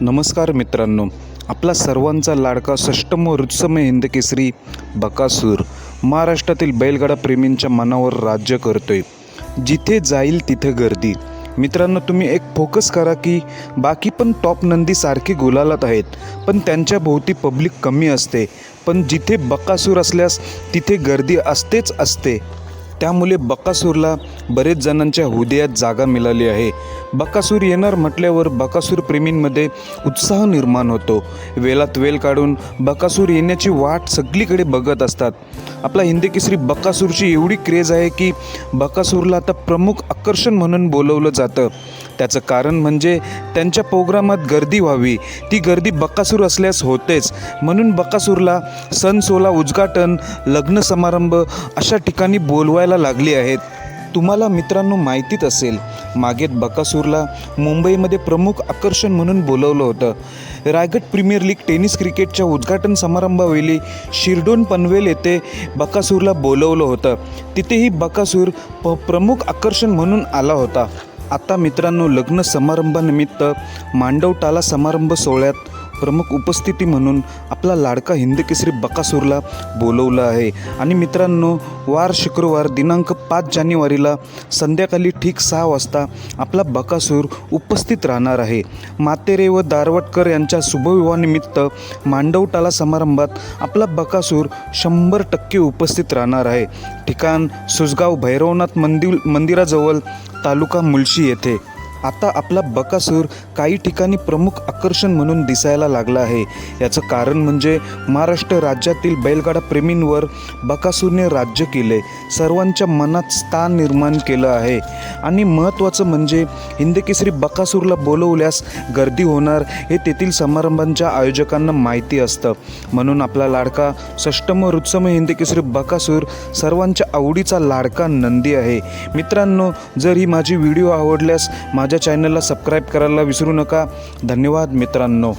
नमस्कार मित्रांनो आपला सर्वांचा लाडका षष्टम वृत्समय हिंदकेसरी बकासूर महाराष्ट्रातील बैलगाडा प्रेमींच्या मनावर राज्य करतोय. जिथे जाईल तिथे गर्दी. मित्रांनो तुम्ही एक फोकस करा की बाकी पण टॉप नंदी सारखे गुलालात आहेत पण त्यांच्या भोवती पब्लिक कमी असते. पण जिथे बकासूर असल्यास तिथे गर्दी असतेच असते. त्यामुळे बकासूरला बरेच जणांच्या हृदयात जागा मिळाली आहे. बकासूर येणार म्हटल्यावर बकासूर प्रेमींमध्ये उत्साह निर्माण होतो. वेलात वेल काढून बकासूर येण्याची वाट सगळीकडे बघत असतात. आपला हिंदी केसरी बकासूरची एवढी क्रेज आहे की बकासूरला आता प्रमुख आकर्षण म्हणून बोलवलं जातं. त्याचं कारण म्हणजे त्यांच्या प्रोग्रामात गर्दी व्हावी. ती गर्दी बकासूर असल्यास होतेच. म्हणून बकासूरला सण सोला उद्घाटन लग्न समारंभ अशा ठिकाणी बोलवायला लागली आहेत. तुम्हाला मित्रांनो माहितीच असेल मागेत बकासूरला मुंबईमध्ये प्रमुख आकर्षण म्हणून बोलवलं होतं. रायगड प्रीमियर लीग टेनिस क्रिकेटच्या उद्घाटन समारंभावेळी शिरडोन पनवेल येथे बकासूरला बोलवलं होतं. तिथेही बकासूर प प्रमुख आकर्षण म्हणून आला होता. आता मित्रांनो लग्न समारंभानिमित्त मांडवटाला समारंभ सोहळ्यात प्रमुख उपस्थिती म्हणून आपला लाडका हिंदकेसरी बकासूरला बोलवलं आहे. आणि मित्रांनो वार शुक्रवार दिनांक पाच जानेवारीला संध्याकाळी ठीक सहा वाजता आपला बकासूर उपस्थित राहणार आहे. मातेरे व दारवटकर यांच्या शुभविवाहानिमित्त मांडवटाला समारंभात आपला बकासूर शंभर टक्के उपस्थित राहणार आहे. ठिकाण सुसगाव भैरवनाथ मंदिर मंदिराजवळ तालुका मुळशी येथे. आता आपला बकासूर काही ठिकाणी प्रमुख आकर्षण म्हणून दिसायला लागला आहे. याचं कारण म्हणजे महाराष्ट्र राज्यातील बैलगाडा प्रेमींवर बकासूरने राज्य केले. सर्वांच्या मनात स्थान निर्माण केलं आहे. आणि महत्त्वाचं म्हणजे हिंदकेसरी बकासूरला बोलवल्यास गर्दी होणार हे तेथील समारंभांच्या आयोजकांना माहिती असतं. म्हणून आपला लाडका षष्टम रुत्सम हिंदकेसरी बकासूर सर्वांच्या आवडीचा लाडका नंदी आहे. मित्रांनो जर ही माझी व्हिडिओ आवडल्यास माझ्या चॅनलला सबस्क्राईब करायला विसरू नका. धन्यवाद मित्रांनो.